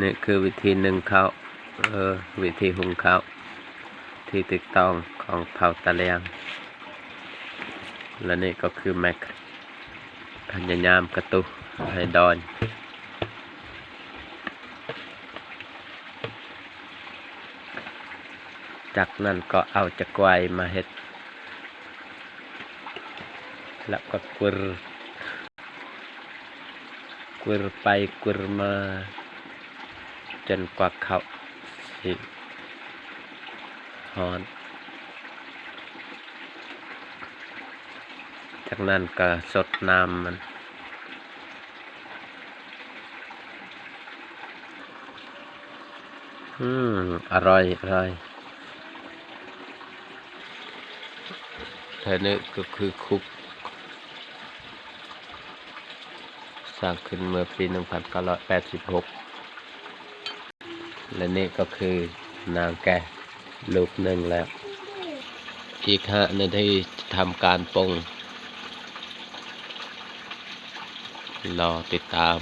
นี่คือวิธีหนึ่งข้าวเออวิธีหุงข้าวที่ถูกต้องของเผ่าตะเลียง และนี่ก็คือแม็กพยายามกระตุกให้ดอนจากนั้นก็เอาจะกวายมาเฮ็ด แล้วก็กวรกวรไปกวรมา จนกว่าเขาสิฮอนจากนั้นก็สดน้ำมันอืม อร่อย อร่อยเธอนี่ก็คือคุกสร้างขึ้นเมื่อปี 1986 และนี่ก็คือนางแกลูกหนึ่งแล้ว อีกห้านาทีทำการปงรอติดตาม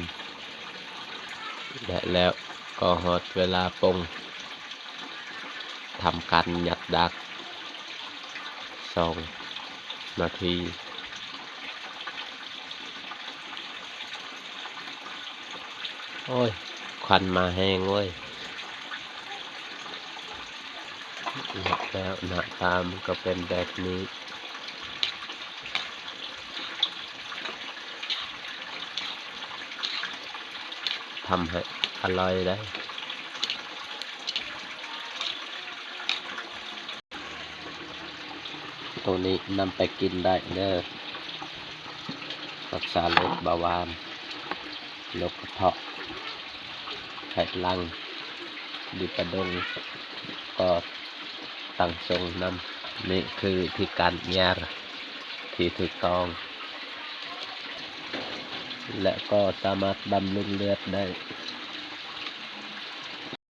และแล้วก็หอดเวลาปงทำการยัดดักสองนาทีโอ้ย ควันมาแห้งเว้ย แล้วหน้าตามันก็เป็นแบบนี้ทำให้อร่อยได้ตัวนี้นำไปกินได้เด้อรักษาโรคเบาหวานโรคกระเพาะไขลังดิประดงก็ ตั้งทรงนำนี่คือที่การยาที่ถูกต้อง และก็สามารถดำรุงเลือดได้